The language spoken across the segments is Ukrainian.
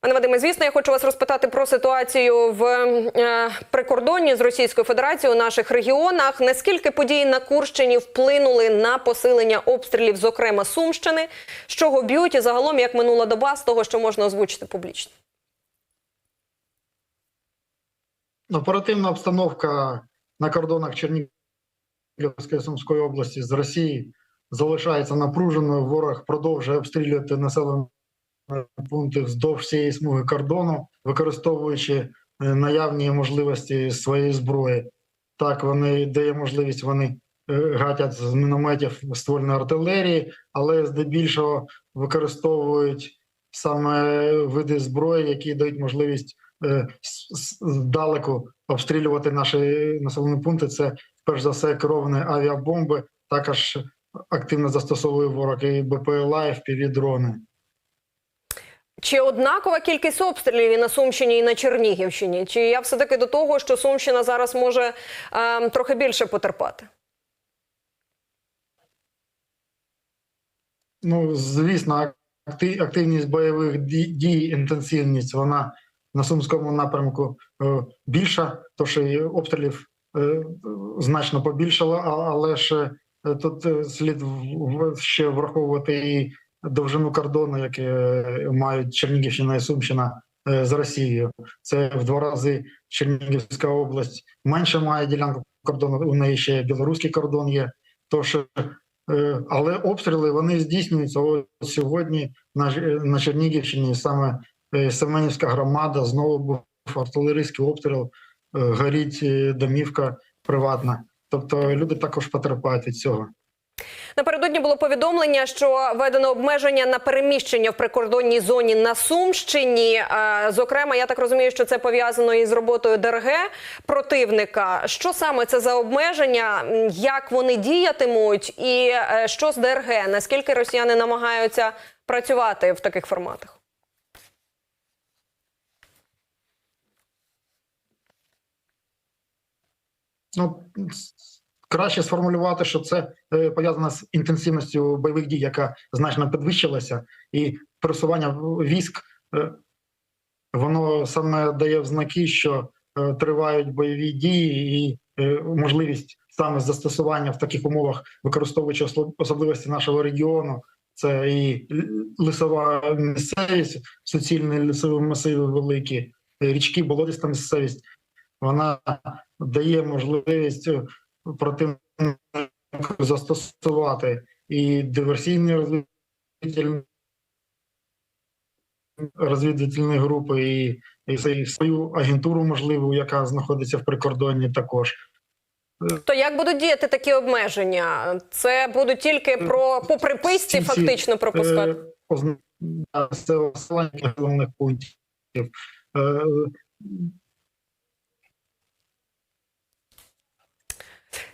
Пане Вадиме, звісно, я хочу вас розпитати про ситуацію в е, прикордонні з Російською Федерацією у наших регіонах. Наскільки події на Курщині вплинули на посилення обстрілів, зокрема Сумщини, з чого б'ють, і загалом як минула доба з того, що можна озвучити публічно? Оперативна обстановка на кордонах Чернігівської Сумської області з Росії залишається напруженою. Ворог продовжує обстрілювати населені пункти вздовж всієї смуги кордону, використовуючи е, наявні можливості своєї зброї. Так, вони дає можливість, вони е, гатять з мінометів ствольної артилерії, але здебільшого використовують саме види зброї, які дають можливість е, здалеку обстрілювати наші населені пункти. Це перш за все керовані авіабомби. Також активно застосовує ворог і БПЛА, і FPV-дрони. Чи однакова кількість обстрілів і на Сумщині і на Чернігівщині? Чи я все таки до того, що Сумщина зараз може е, трохи більше потерпати? Ну, звісно, активність бойових ді- дій, інтенсивність, вона на сумському напрямку е, більша, то що і обстрілів е, значно побільшало, але ж е, тут слід в- ще враховувати і довжину кордону, яке е, мають Чернігівщина і Сумщина е, з Росією. Це в два рази Чернігівська область менше має ділянку кордону. У неї ще білоруський кордон є. Тож Е, Але обстріли вони здійснюються Ось сьогодні на, Чернігівщині. Саме Семенівська громада знову був артилерійський обстріл, горіть домівка приватна. Тобто люди також потерпають від цього. Напередодні було повідомлення, що введено обмеження на переміщення в прикордонній зоні на Сумщині. Е, Зокрема, я так розумію, що це пов'язано із роботою ДРГ противника. Що саме це за обмеження? Як вони діятимуть, і е, що з ДРГ? Наскільки росіяни намагаються працювати в таких форматах? Ну краще сформулювати, що це е, пов'язано з інтенсивністю бойових дій, яка значно підвищилася, і пересування військ е, воно саме дає взнаки, що е, тривають бойові дії, і можливість саме застосування в таких умовах, використовуючи особливості нашого регіону. Це і лісова місцевість, суцільні лісові масиви великі, річки, болотиста місцевість. Вона дає можливість е, противнику застосувати і диверсійні розвідувальні розвідувальні групи, і, і свою- агентуру можливу, яка знаходиться в прикордонні також. То як будуть діяти такі обмеження? Це будуть тільки про по приписці Ці- ці, фактично пропускати. Е, да, Це посилання населених пунктів.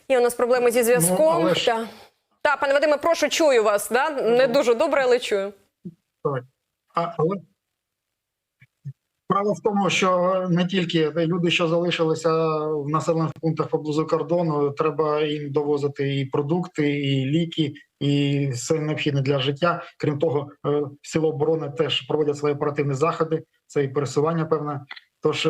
Є у нас проблеми зі зв'язком. Ну, ж- Та. Та, пане Вадиме, прошу, чую вас. Да? Не дуже добре, але чую. А, але справа в тому, що не тільки люди, що залишилися в населених пунктах поблизу кордону, треба їм довозити і продукти, і ліки, і все необхідне для життя. Крім того, е, сили оборони теж проводять свої оперативні заходи. Це і пересування певне. Тож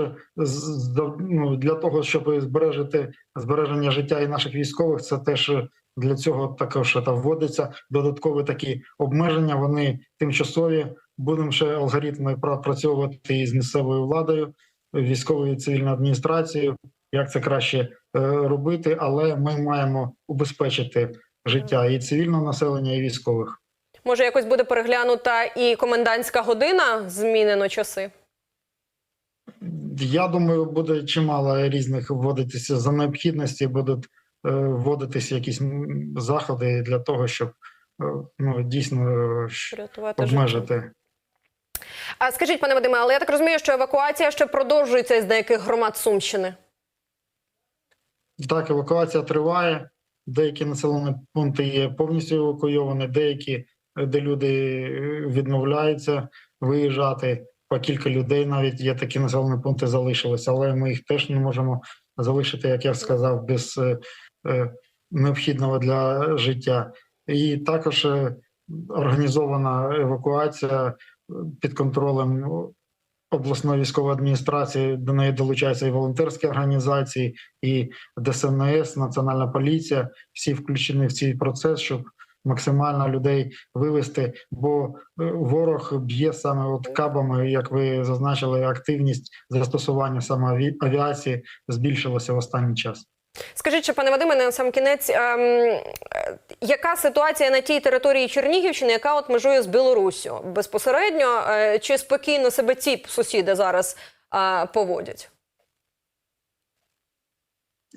ну, для того, щоб збережити збереження життя і наших військових, це теж для цього також та вводиться додаткові такі обмеження. Вони тимчасові. Будемо ще алгоритми пропрацьовувати із місцевою владою, військовою цивільною адміністрацією. Як це краще е, робити, але ми маємо убезпечити життя і цивільного населення, і військових. Може, якось буде переглянута і комендантська година, змінено часи. Я думаю, буде чимало різних вводитися за необхідності, будуть е, вводитися якісь заходи для того, щоб е, ну дійсно е, щ- життя. обмежити. А скажіть, пане Вадиме, але я так розумію, що евакуація ще продовжується із деяких громад Сумщини. Так, евакуація триває. Деякі населені пункти є повністю евакуйовані, деякі, де люди відмовляються виїжджати. По кілька людей навіть є такі населені пункти залишилися, але ми їх теж не можемо залишити, як я сказав, без е, е, необхідного для життя. І також е, організована евакуація під контролем обласної військової адміністрації. До неї долучаються і волонтерські організації, і ДСНС, Національна поліція. Всі включені в цей процес, щоб максимально людей вивести. Бо е, ворог б'є саме от кабами, як ви зазначили, активність застосування саме аві- авіації збільшилася в останній час. Скажіть, ще, пане Вадиме, на сам кінець, ем, е, яка ситуація на тій території Чернігівщини, яка от межує з Білоруссю? Безпосередньо е, чи спокійно себе ці сусіди зараз е, поводять?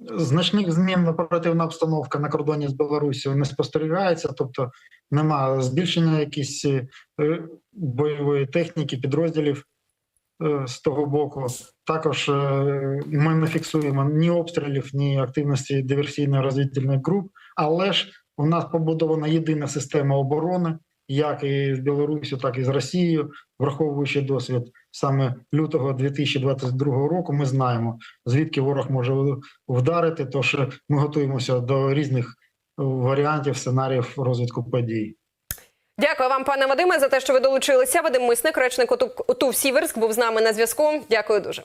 Значних змін оперативна обстановка на кордоні з Білорусі не спостерігається, тобто нема збільшення якісь е, бойової техніки, підрозділів е, з того боку. Також е, ми не фіксуємо ні обстрілів, ні активності диверсійної розвідувальних груп, але ж у нас побудована єдина система оборони, як і з Білорусі, так і з Росією, враховуючи досвід саме лютого 2022 року. Ми знаємо звідки ворог може вдарити. Тож ми готуємося до різних варіантів сценаріїв розвитку подій. Дякую вам, пане Вадиме, за те, що ви долучилися. Вадим Мисник, речник ОТУ ОТУ «Сіверськ», був з нами на зв'язку. Дякую дуже.